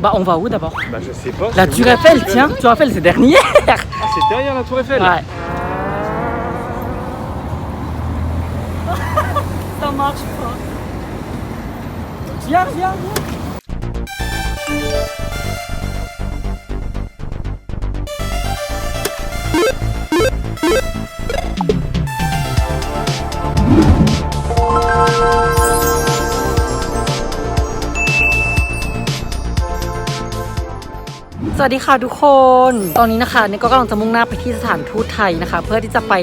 Bah, on va où d'abord? Bah je sais pas. La Tour Eiffel, tiens, Tour Eiffel, c'est dernière Ah, c'est derrière la Tour Eiffel Ouais. Ça marche pas. Viens, viens, viens. สวัสดีค่ะทุกคน ตอนนี้นะคะเนี่ยก็กำลังจะมุ่งหน้าไปที่สถานทูตไทยนะคะ เพื่อที่จะไป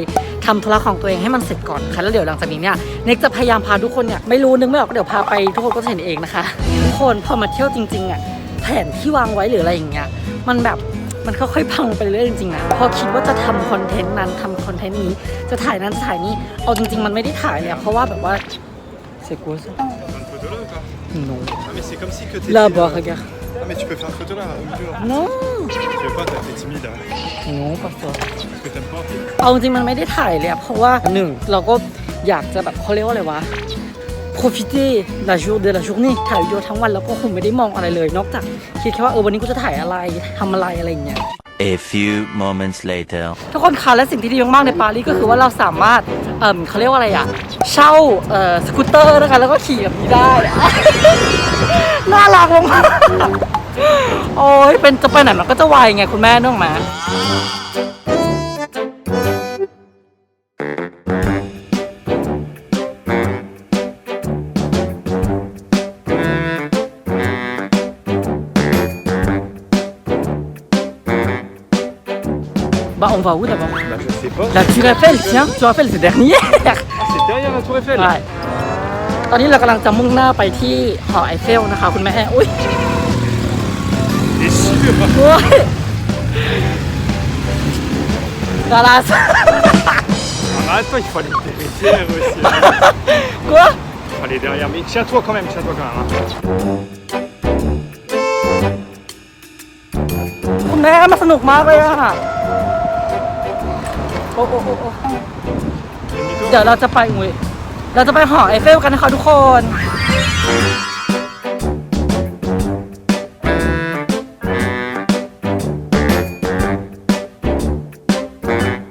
ทำธุระของตัวเองให้มันเสร็จก่อนค่ะแล้วเดี๋ยวหลังจากนี้เนี่ยเน็กจะพยายามพาทุกคนเนี่ยไม่รู้นึกไม่ออกก็เดี๋ยวพาไปทุกคนก็จะเห็นเองนะคะทุกคนพอมาเที่ยวจริงๆอะแผนที่วางไว้หรืออะไรอย่างเงี้ยมันแบบมันค่อยๆพังไปเรื่อยๆจริงๆนะพอคิดว่าจะทำคอนเทนต์นั้นทำคอนเทนต์นี้จะถ่ายนั้นจะถ่ายนี้เอาจริง ๆ มันไม่ได้ถ่ายเลยอะเพราะว่าแบบว่าเสก quoi ça Une photo là ou pas non Ah mais c'est comme si que t'étais... là-bas euh, regarde Ah mais tu peux faire une photo là, au milieu là. non Tu veux pas, t'es t'es timide là. non pas ça Parce que t'aimes pas เอาจริงๆมันไม่ได้ถ่ายเลยอะเพราะว่าหนึ่งเราก็อยากจะแบบเขาเรียกว่าอะไรวะ profiter la jour de la journée ถ่ายวิดีโอทั้งวันแล้วก็คงไม่ได้มองอะไรเลย นอกจากคิดแค่ว่าเออวันนี้กูจะถ่ายอะไรทำอะไรอะไรอย่างเงี้ย A few moments later. ทุกคนคะและสิ่งที่ดีมากๆในปารีสก็คือว่าเราสามารถเอ่อเขาเรียกว่าอะไรอะเช่าเอ่อสกูตเตอร์นะคะแล้วก็ขี่แบบนี้ได้ น่ารักมากๆโอ้ยเป็นจะไปไหนมันก็จะไวไงคุณแม่นึกออกไหม on va où d'abord Bah je sais pas. La Tour Eiffel, tiens, Tour Eiffel c'est dernière Ah, c'est derrière la Tour Eiffel ใช่ตอนนี้เรากำลังจะมุ่งหน้าไปที่หอไอเฟลนะคะคุณแม่อุ้ย Et si le โอ้ยดารา Arrête-toi, il faut aller derrière aussi. กลัว Il faut aller derrière. Mais tiens-toi quand même, tiens-toi quand même. hein. คุณแม่มันสนุกมากเลยอะ โอ้โอ้โอ้โอ้เดี๋ยวเราจะไปอุ้ยเราจะไปหอไอเฟลกันนะคะทุกคน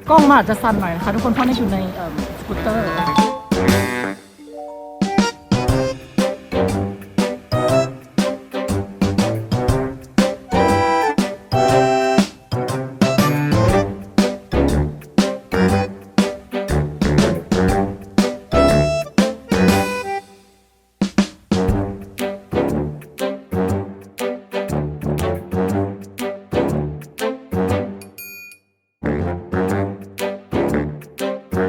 กล้องมาอาจจะสั่นหน่อยนะคะทุกคนเพราะนี่อยู่ในสกูตเตอร์ น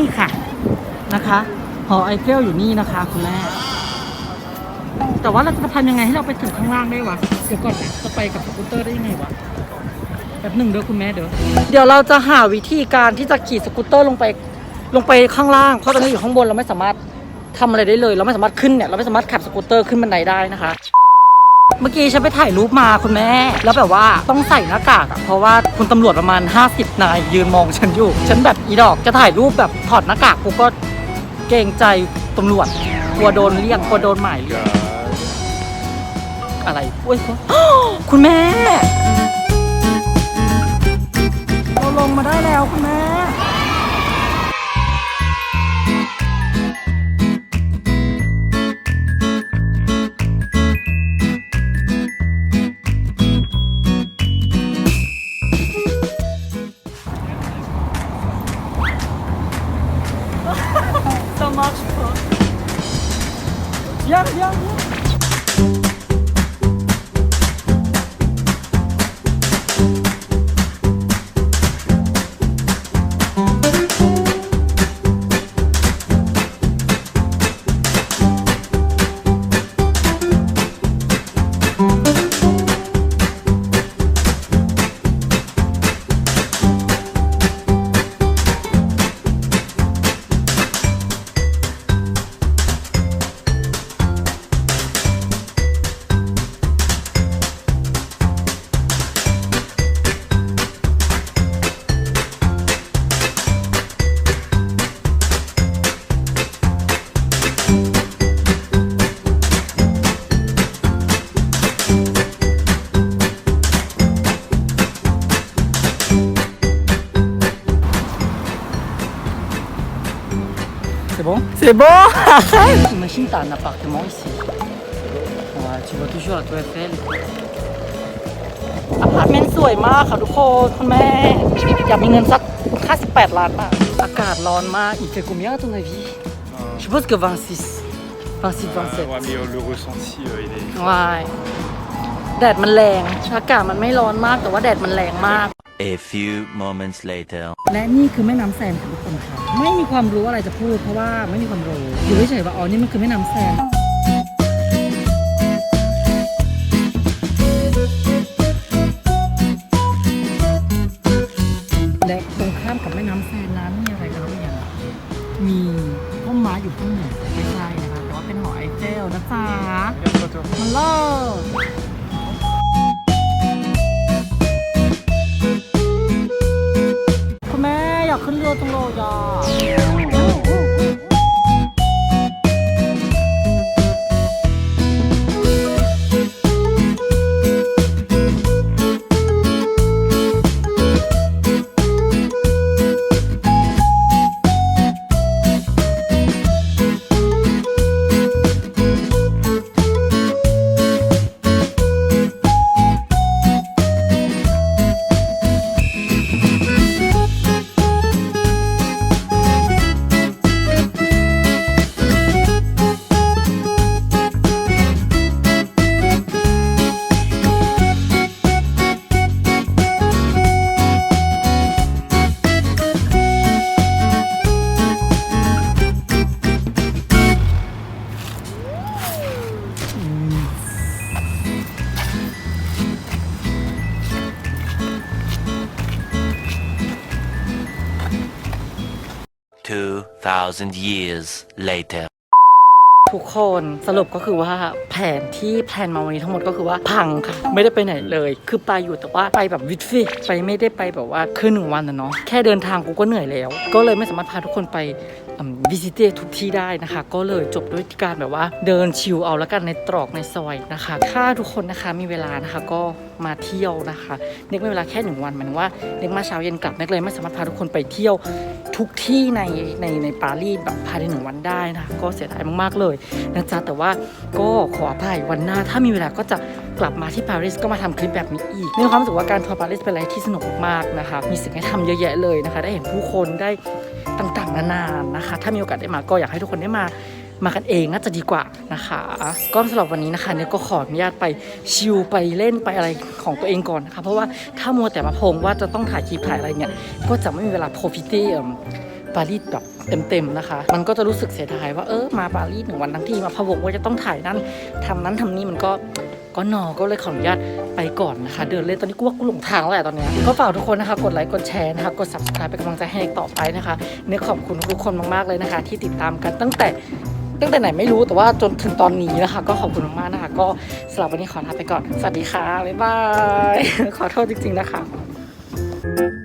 ี่ค่ะนะคะ หอไอเฟลอยู่นี่นะคะ คุณแม่ แต่ว่าเราจะทำยังไงให้เราไปถึงข้างล่างได้วะ เดี๋ยวก่อนนะจะไปกับสกูตเตอร์ได้ยังไงวะแบบหนึ่งเด้อคุณแม่เด้อ เดี๋ยวเราจะหาวิธีการที่จะขี่สกูตเตอร์ลงไปลงไปข้างล่าง เพราะตอนนี้อยู่ข้างบนเราไม่สามารถทำอะไรได้เลย เราไม่สามารถขึ้นเนี่ยเราไม่สามารถขับสกูตเตอร์ขึ้นบันไดได้นะคะ เมื่อกี้ฉันไปถ่ายรูปมาคุณแม่ แล้วแบบว่าต้องใส่หน้ากากอะเพราะว่าคุณตำรวจประมาณ 50 นายยืนมองฉันอยู่ ฉันแบบอีดอกจะถ่ายรูปแบบถอดหน้ากากกูก็เกรงใจตำรวจกลัวโดนเรียกกลัวโดนหมายเรียก อะไรอุ้ยคุณแม่ เราลงมาได้แล้วคุณแม่ so much fun ยัยังยัง bon C'est bon Imagine t'as un appartement ici. Ouais, tu vois toujours la tour Eiffel. อพาร์ตเมนต์สวยมากค่ะทุกคนคุณแม่ อยากมีเงินสัก 58 ล้านบาทอากาศร้อนมาก il fait combien à ton avis Je pense que 26 26 Euh, 27 ouais, mais euh, le ressenti, euh, il est. วายแดดมันแรงอากาศมันไม่ร้อนมากแต่ว่าแดดมันแรงมาก A few moments later. และนี่คือแม่น้ำแซนค่ะทุกคนค่ะ ไม่มีความรู้อะไรจะพูดเพราะว่าไม่มีความรู้อยู่เฉยๆว่าอ๋อนี่มันคือแม่น้ำแซนและตรงข้ามกับแม่น้ำแซนนั้นมีอะไรกันหรือยังมีต้นไม้อยู่ข้างหนึ่งไม่ใช่นะคะแต่ว่าเป็นหอไอเฟลนะจ๊ะฮัลโอยากขึ้ 2,000 years later. ทุกคนสรุปก็คือว่าแผนที่แพลนมาวันนี้ทั้งหมดก็คือว่าพังค่ะ ไม่ได้ไปไหนเลย คือไปอยู่แต่ว่าไปแบบวิทฟิไปไม่ได้ไปแบบว่าคือหนึ่งวันนะเนาะแค่เดินทางกูก็เหนื่อยแล้ว ก็เลยไม่สามารถพาทุกคนไป วิสิตทุกที่ได้นะคะ ก็เลยจบด้วยการแบบว่าเดินชิลเอาแล้วกันในตรอกในซอยนะคะ ถ้าทุกคนนะคะมีเวลานะคะก็มาเที่ยวนะคะเน็กมีเวลาแค่หนึ่งวันหมายถึงว่าเน็กมาเช้าเย็นกลับเน็กเลยไม่สามารถพาทุกคนไปเที่ยวทุกที่ในในในปารีสแบบภายในหนึ่งวันได้นะคะก็เสียดายมากๆเลยนะจ๊ะแต่ว่าก็ขออภัยวันหน้าถ้ามีเวลาก็จะกลับมาที่ปารีสก็มาทำคลิปแบบนี้อีกมีความรู้สึกว่าการทัวร์ปารีสเป็นอะไรที่สนุกมากนะคะ มีสิ่งให้ทำเยอะแยะเลยนะคะ ได้เห็นผู้คนได้ นานานะคะ ถ้ามีโอกาสได้มาก็อยากให้ทุกคนได้มามากันเองน่าจะดีกว่านะคะ ก็สำหรับวันนี้นะคะเนี่ยก็ขออนุญาตไปชิลไปเล่นไปอะไรของตัวเองก่อนนะคะ เพราะว่าถ้ามัวแต่มาพงว่าจะต้องถ่ายคลิปถ่ายอะไรเนี่ยก็จะไม่มีเวลาโพฟิตี้ปารีสแบบเต็มๆนะคะ มันก็จะรู้สึกเสียดายว่าเออมาปารีสหนึ่งวันทั้งที่มาพะวงว่าจะต้องถ่ายนั่นทำนั้นทำนี่มันก็ ก็นอก็เลยขออนุญาตไปก่อนนะคะ เดินเล่นตอนนี้กูว่ากูหลงทางแล้วแหละตอนนี้ก็ฝากทุกคนนะคะกดไลค์กดแชร์นะคะกด subscribe เป็นกำลังใจให้เอกต่อไปนะคะเนื้อขอบคุณทุกคนมากๆเลยนะคะ ที่ติดตามกันตั้งแต่ตั้งแต่ไหนไม่รู้แต่ว่าจนถึงตอนนี้นะคะ ก็ขอบคุณมากๆนะคะ ก็สำหรับวันนี้ขอลาไปก่อน สวัสดีค่ะบ๊ายบายขอโทษจริง ๆนะคะ